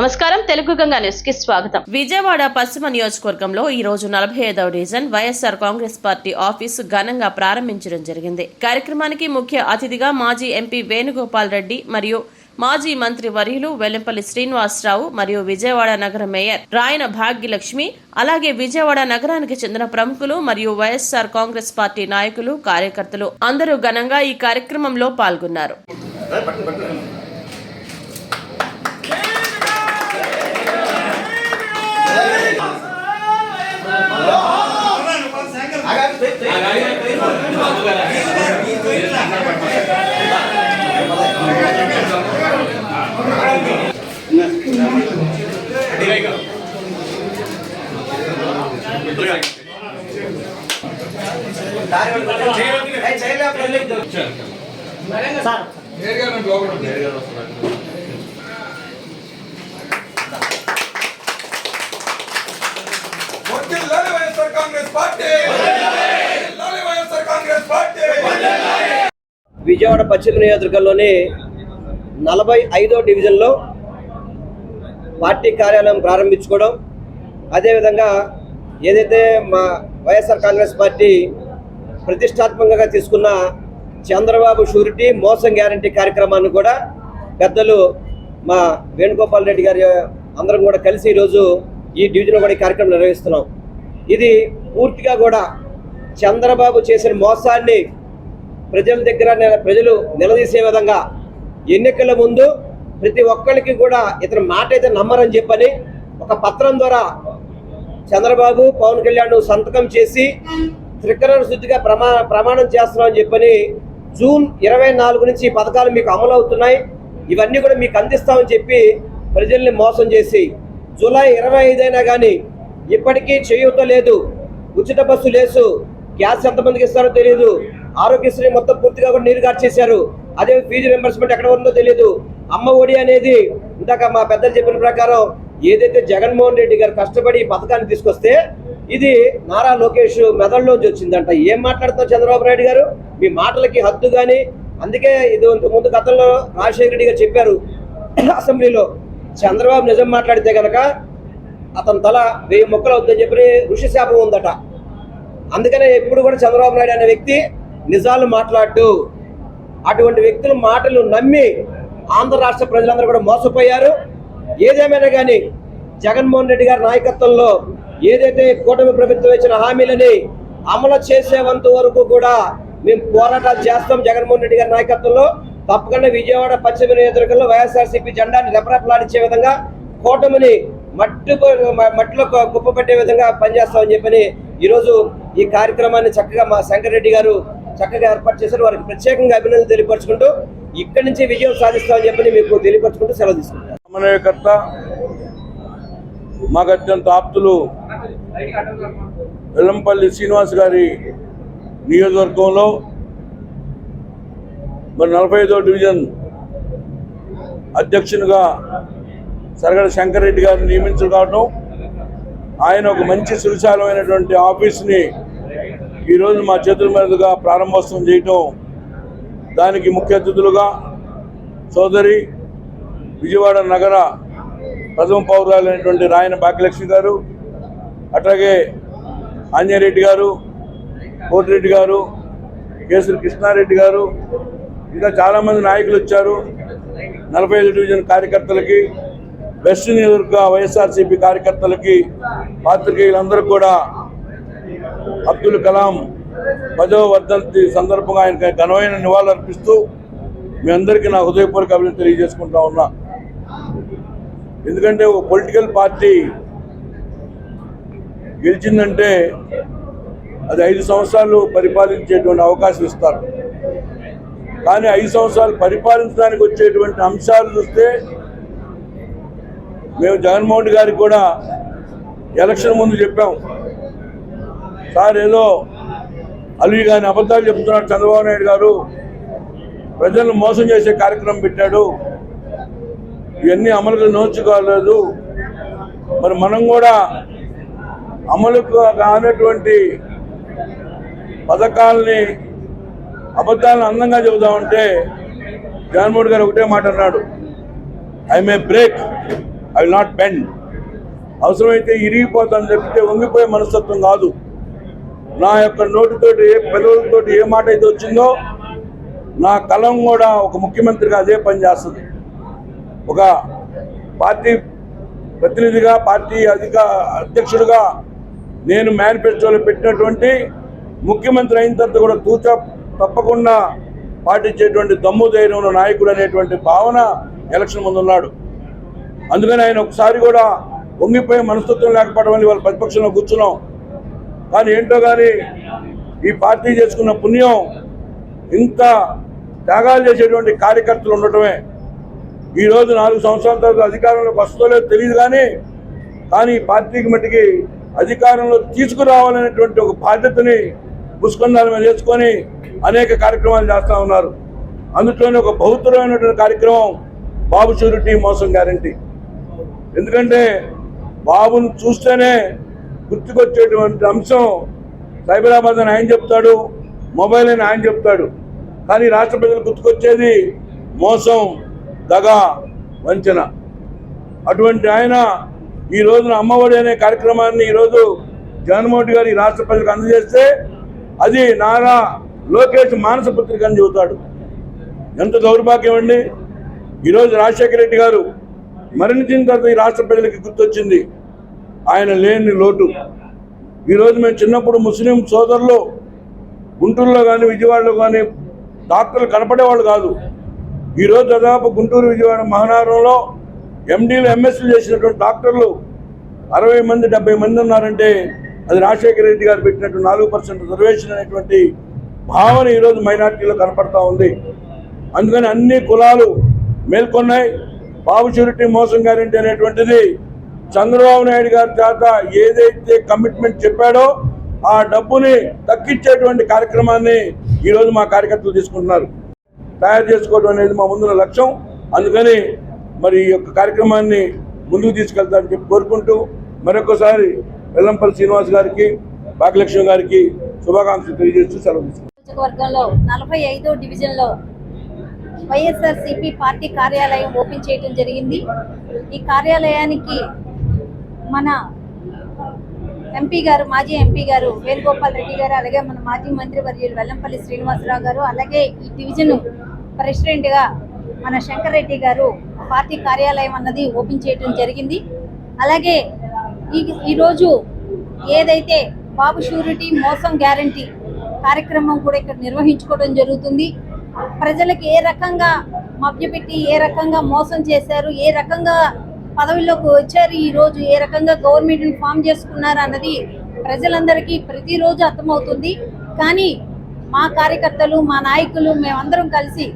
నమస్కారం తెలుగు గంగా న్యూస్కి స్వాగతం. విజయవాడ పశ్చిమ నియోజకవర్గంలో ఈ రోజు నలభై ఐదవ division YSR Congress party office ఘనంగా ప్రారంభించడం జరిగింది. కార్యక్రమానికి ముఖ్య అతిథిగా మాజీ ఎంపీ వేణుగోపాల్ రెడ్డి మరియు మాజీ మంత్రి వర్యులు వెల్లంపల్లి శ్రీనివాసరావు మరియు విజయవాడ నగర మేయర్ రాయన భాగ్యలక్ష్మి అలాగే విజయవాడ నగరానికి చెందిన ప్రముఖులు మరియు వైఎస్ఆర్ కాంగ్రెస్ పార్టీ నాయకులు కార్యకర్తలు అందరూ ఘనంగా ఈ కార్యక్రమంలో పాల్గొన్నారు. వర్ధిల్లాలి వైఎస్ఆర్ కాంగ్రెస్ పార్టీ వర్ధిల్లాలి వైఎస్ఆర్ కాంగ్రెస్ పార్టీ విజయవాడ పశ్చిమ నియోజకవర్గంలోని నలభై ఐదో డివిజన్లో పార్టీ కార్యాలయం ప్రారంభించుకోవడం అదేవిధంగా ఏదైతే మా వైఎస్ఆర్ కాంగ్రెస్ పార్టీ ప్రతిష్టాత్మకంగా తీసుకున్న చంద్రబాబు షూరిటీ మోసం గ్యారంటీ కార్యక్రమాన్ని కూడా పెద్దలు మా వేణుగోపాల్ రెడ్డి గారి అందరం కూడా కలిసి ఈరోజు ఈ డివిజన్ కూడా కార్యక్రమం నిర్వహిస్తున్నాం. ఇది పూర్తిగా కూడా చంద్రబాబు చేసిన మోసాన్ని ప్రజల దగ్గర ప్రజలు నిలదీసే విధంగా ఎన్నికల ముందు ప్రతి ఒక్కరికి కూడా ఇతని మాట అయితే నమ్మరని చెప్పని ఒక పత్రం ద్వారా చంద్రబాబు పవన్ కళ్యాణ్ సంతకం చేసి త్రికరణ శుద్ధిగా ప్రమా ప్రమాణం చేస్తున్నామని చెప్పని జూన్ ఇరవై నాలుగు నుంచి ఈ పథకాలు మీకు అమలు అవుతున్నాయి. ఇవన్నీ కూడా మీకు అందిస్తామని చెప్పి ప్రజల్ని మోసం చేసి జూలై ఇరవై ఐదైనా కానీ ఇప్పటికీ చేయూత లేదు ఉచిత బస్సు లేసు. గ్యాస్ ఎంతమందికి ఇస్తారో తెలియదు ఆరోగ్యశ్రీ మొత్తం పూర్తిగా కూడా నీరు చేశారు అదే ఫీజు రింబర్స్మెంట్ ఎక్కడ ఉందో తెలియదు అమ్మ ఒడి అనేది ఇందాక మా పెద్దలు చెప్పిన ప్రకారం ఏదైతే జగన్మోహన్ రెడ్డి గారు కష్టపడి ఈ పథకాన్ని తీసుకొస్తే ఇది నారా లోకేష్ మెదడులోంచి వచ్చిందంట. ఏం మాట్లాడుతున్నారు చంద్రబాబు నాయుడు గారు? మీ మాటలకి హద్దు కానీ అందుకే ఇది ముందు గతంలో రాజశేఖర రెడ్డి గారు చెప్పారు అసెంబ్లీలో. చంద్రబాబు నిజం మాట్లాడితే కనుక అతని తల వెయ్యి మొక్కలు అవుతుందని చెప్పి ఋషి శాపం ఉందట. అందుకనే ఎప్పుడు కూడా చంద్రబాబు నాయుడు అనే వ్యక్తి నిజాలు మాట్లాడు. అటువంటి వ్యక్తుల మాటలు నమ్మి ఆంధ్ర రాష్ట్ర ప్రజలందరూ కూడా మోసపోయారు. ఏదేమైనా కానీ జగన్మోహన్ రెడ్డి గారి నాయకత్వంలో ఏదైతే కూటమి ప్రభుత్వం ఇచ్చిన హామీలని అమలు చేసేంత వరకు కూడా మేము పోరాటాలు చేస్తాం జగన్మోహన్ రెడ్డి గారి నాయకత్వంలో. తప్పకుండా విజయవాడ పశ్చిమ నియోజకవర్గంలో వైఎస్ఆర్సీపీ జెండాని రెపరెపలాడించే విధంగా కూటమిని మట్టు మట్టిలో కుప్పపెట్టే విధంగా పనిచేస్తామని చెప్పని ఈరోజు ఈ కార్యక్రమాన్ని చక్కగా మా శంకరెడ్డి గారు చక్కగా ఏర్పాటు చేశారు. వారికి ప్రత్యేకంగా అభినందనలు తెలియపరచుకుంటూ ఇక్కడి నుంచి విజయం సాధిస్తామని చెప్పని మీకు తెలియపరచుకుంటూ సెలవు తీసుకుంటారు. మాకు అత్యంత ఆప్తులు వెల్లంపల్లి శ్రీనివాస్ గారి నియోజకవర్గంలో మరి నలభై ఐదో డివిజన్ అధ్యక్షునిగా సరగడ శంకర్ రెడ్డి గారిని నియమించడం కావడం ఆయన ఒక మంచి సువిశాలమైనటువంటి ఆఫీస్ని ఈరోజు మా చేతుల మీదుగా ప్రారంభోత్సవం చేయటం దానికి ముఖ్య అతిథులుగా సోదరి విజయవాడ నగర ప్రథమ పౌరాలైనటువంటి రాయన భాగ్యలక్ష్మి గారు అట్లాగే ఆంజనేయరెడ్డి గారు కోటిరెడ్డి గారు కేసరి కృష్ణారెడ్డి గారు ఇంకా చాలామంది నాయకులు వచ్చారు. నలభై ఐదు డివిజన్ కార్యకర్తలకి వెస్ట్ నియోజకవర్గ వైఎస్ఆర్సీపీ కార్యకర్తలకి పాత్రికేయులందరూ కూడా అబ్దుల్ కలాం పదవ వర్ధంతి సందర్భంగా ఆయనకి ఘనమైన నివాళులు అర్పిస్తూ మీ అందరికీ నా హృదయపూర్వక అభినందన తెలియజేసుకుంటా ఉన్నా. ఎందుకంటే ఒక పొలిటికల్ పార్టీ గెలిచిందంటే అది ఐదు సంవత్సరాలు పరిపాలించేటువంటి అవకాశం ఇస్తారు. కానీ ఐదు సంవత్సరాలు పరిపాలించడానికి వచ్చేటువంటి అంశాలు చూస్తే మేము జగన్మోహన్ రెడ్డి గారికి కూడా ఎలక్షన్ ముందు చెప్పాం. సార్ ఏదో అలీ గారిని అబద్ధాలు చెప్తున్నాడు చంద్రబాబు నాయుడు గారు. ప్రజలను మోసం చేసే కార్యక్రమం పెట్టాడు. ఇవన్నీ అమలుగా నోచుకోలేదు. మరి మనం కూడా అమలుకు కానటువంటి పథకాలని అబద్ధాలను అందంగా చెబుదామంటే జగన్మోహన్ గారు ఒకటే మాట అన్నాడు. I may break. I will not bend. అవసరమైతే ఇరిగిపోతాను చెప్తే వంగిపోయే మనస్తత్వం కాదు. నా యొక్క నోటితోటి ఏ పెదవులతోటి ఏ మాట అయితే వచ్చిందో నా కలం కూడా ఒక ముఖ్యమంత్రిగా అదే పనిచేస్తుంది ఒక పార్టీ ప్రతినిధిగా పార్టీ అధిక అధ్యక్షుడిగా నేను మేనిఫెస్టోలో పెట్టినటువంటి ముఖ్యమంత్రి అయిన తర్వాత కూడా తూచ తప్పకుండా పాటించేటువంటి దమ్ము ధైర్యం నాయకుడు అనేటువంటి భావన ఎలక్షన్ ముందున్నాడు అందుకని ఆయన ఒకసారి కూడా వంగిపోయే మనస్తత్వం లేకపోవడం అని వాళ్ళ ప్రతిపక్షంలో కూర్చున్నాం. కానీ ఏంటో కానీ ఈ పార్టీ చేసుకున్న పుణ్యం ఇంత త్యాగాలు చేసేటువంటి కార్యకర్తలు ఉండటమే. ఈరోజు నాలుగు సంవత్సరాల తర్వాత అధికారంలోకి వస్తుందో లేదో తెలియదు కానీ కానీ ఈ పార్టీకి మట్టికి అధికారంలో తీసుకురావాలనేటువంటి ఒక బాధ్యతని పుష్కొండాల మీద చేసుకొని అనేక కార్యక్రమాలు చేస్తూ ఉన్నారు. అందులోనే ఒక బహుత్తరమైనటువంటి కార్యక్రమం బాబు షూరిటీ మోసం గ్యారంటీ. ఎందుకంటే బాబును చూస్తేనే గుర్తుకొచ్చేటువంటి అంశం సైబరాబాద్ అని ఆయన చెప్తాడు మొబైల్ అని ఆయన చెప్తాడు. కానీ రాష్ట్ర ప్రజలు గుర్తుకొచ్చేది మోసం దగ వంచన. అటువంటి ఆయన ఈ రోజున అమ్మఒడి అనే కార్యక్రమాన్ని ఈరోజు జగన్మోహన్ గారు ఈ రాష్ట్ర ప్రజలకు అందజేస్తే అది నారా లోకేష్ మానస పుత్రిక అని చెబుతాడు. ఎంత దౌర్భాగ్యం అండి. ఈరోజు రాజశేఖర రెడ్డి గారు మరణించిన తర్వాత ఈ రాష్ట్ర ప్రజలకి గుర్తొచ్చింది. ఆయన లేని లోటు. ఈరోజు మేము చిన్నప్పుడు ముస్లిం సోదరులు గుంటూరులో కానీ విజయవాడలో కానీ డాక్టర్లు కనపడేవాళ్ళు కాదు. ఈరోజు దాదాపు గుంటూరు విజయవాడ మహానగరంలో ఎండీలు ఎంఎస్సీలు చేసినటువంటి డాక్టర్లు అరవై మంది డెబ్బై మంది ఉన్నారంటే అది రాజశేఖర రెడ్డి గారు పెట్టినట్టు నాలుగు పర్సెంట్ రిజర్వేషన్ అనేటువంటి భావన ఈరోజు మైనార్టీలో కనపడతా ఉంది. అందుకని అన్ని కులాలు మేల్కొన్నాయి. బాబు షూరిటీ మోసం గ్యారెంటీ అనేటువంటిది చంద్రబాబు నాయుడు గారి చేత ఏదైతే కమిట్మెంట్ చెప్పాడో ఆ డబ్బుని తగ్గించేటువంటి కార్యక్రమాన్ని ఈరోజు మా కార్యకర్తలు తీసుకుంటున్నారు తయారు చేసుకోవడం అనేది మా ముందున్న లక్ష్యం అందుకని మరి ఈ యొక్క కార్యక్రమాన్ని ముందుకు తీసుకెళ్తానని చెప్పి కోరుకుంటూ మరొకసారి వెల్లంపల్లి శ్రీనివాస్ గారికి భాగ్యలక్ష్మి గారికి శుభాకాంక్షలు తెలియజేస్తూ సెలవు తీసుకుంటాను. నియోజకవర్గంలో నలభై ఐదో డివిజన్లో వైఎస్ఆర్సిపి పార్టీ కార్యాలయం ఓపెన్ చేయడం జరిగింది. ఈ కార్యాలయానికి మన ఎంపీ గారు మాజీ ఎంపీ గారు వేణుగోపాల్ రెడ్డి గారు అలాగే మన మాజీ మంత్రి వర్యులు వెల్లంపల్లి శ్రీనివాసరావు గారు అలాగే ఈ డివిజన్ ప్రెసిడెంట్గా మన శంకర్ రెడ్డి గారు పార్టీ కార్యాలయం అన్నది ఓపెన్ చేయడం జరిగింది. అలాగే ఈ ఈరోజు ఏదైతే బాబు షూరిటీ మోసం గ్యారంటీ కార్యక్రమం కూడా ఇక్కడ నిర్వహించుకోవడం జరుగుతుంది. ప్రజలకు ఏ రకంగా మభ్యపెట్టి ఏ రకంగా మోసం చేశారు ఏ రకంగా పదవిలోకి వచ్చారు ఈరోజు ఏ రకంగా గవర్నమెంట్ని ఫామ్ చేసుకున్నారు అన్నది ప్రజలందరికీ ప్రతిరోజు అర్థమవుతుంది. కానీ మా కార్యకర్తలు మా నాయకులు మేమందరం కలిసి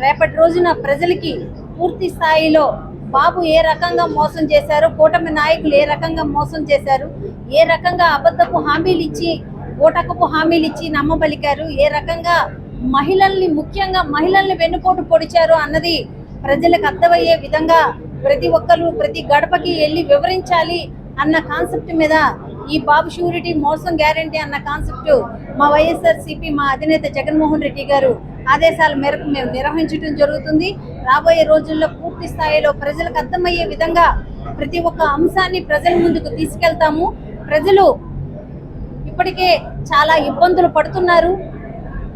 రేపటి రోజున ప్రజలకి పూర్తి స్థాయిలో బాబు ఏ రకంగా మోసం చేశారు కూటమి నాయకులు ఏ రకంగా మోసం చేశారు ఏ రకంగా అబద్ధపు హామీలు ఇచ్చి ఓటకపు హామీలు ఇచ్చి నమ్మబలికారు ఏ రకంగా మహిళల్ని ముఖ్యంగా మహిళల్ని వెన్నుపోటు పొడిచారు అన్నది ప్రజలకు అర్థమయ్యే విధంగా ప్రతి ఒక్కరు ప్రతి గడపకి వెళ్ళి వివరించాలి అన్న కాన్సెప్ట్ మీద ఈ బాబు షూరిటీ మోసం గ్యారంటీ అన్న కాన్సెప్ట్ మా వైఎస్ఆర్ సిపి మా అధినేత జగన్మోహన్ రెడ్డి గారు ఆదేశాల మేరకు మేము నిర్వహించడం జరుగుతుంది. రాబోయే రోజుల్లో పూర్తి స్థాయిలో ప్రజలకు అర్థమయ్యే విధంగా ప్రతి ఒక్క అంశాన్ని ప్రజల ముందుకు తీసుకెళ్తాము. ప్రజలు ఇప్పటికే చాలా ఇబ్బందులు పడుతున్నారు.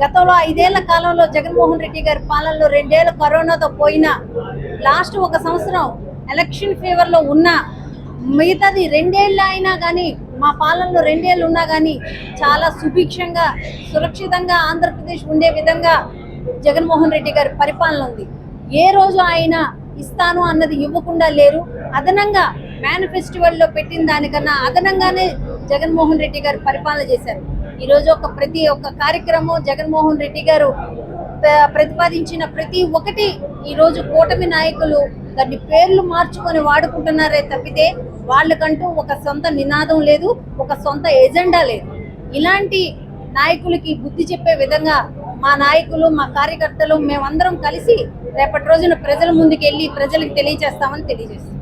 గతంలో ఐదేళ్ళ కాలంలో జగన్మోహన్ రెడ్డి గారి పాలనలో రెండేళ్ళ కరోనాతో పోయినా లాస్ట్ ఒక సంవత్సరం ఎలక్షన్ ఫీవర్లో ఉన్న మిగతాది రెండేళ్ళు అయినా కానీ మా పాలనలో రెండేళ్ళు ఉన్నా కానీ చాలా సుభిక్షంగా సురక్షితంగా ఆంధ్రప్రదేశ్ ఉండే విధంగా జగన్మోహన్ రెడ్డి గారి పరిపాలన ఉంది. ఏ రోజు ఆయన ఇస్తాను అన్నది ఇవ్వకుండా లేరు. అదనంగా మేనిఫెస్టివల్లో పెట్టిన దానికన్నా అదనంగానే జగన్మోహన్ రెడ్డి గారు పరిపాలన చేశారు. ఈ రోజు ఒక ప్రతి ఒక్క కార్యక్రమం జగన్మోహన్ రెడ్డి గారు ప్రతిపాదించిన ప్రతి ఒక్కటి ఈరోజు కూటమి నాయకులు దాన్ని పేర్లు మార్చుకొని వాడుకుంటున్నారే తప్పితే వాళ్ళకంటూ ఒక సొంత నినాదం లేదు ఒక సొంత ఎజెండా లేదు. ఇలాంటి నాయకులకి బుద్ధి చెప్పే విధంగా మా నాయకులు మా కార్యకర్తలు మేమందరం కలిసి రేపటి రోజున ప్రజల ముందుకు వెళ్ళి ప్రజలకు తెలియజేస్తామని తెలియజేస్తాం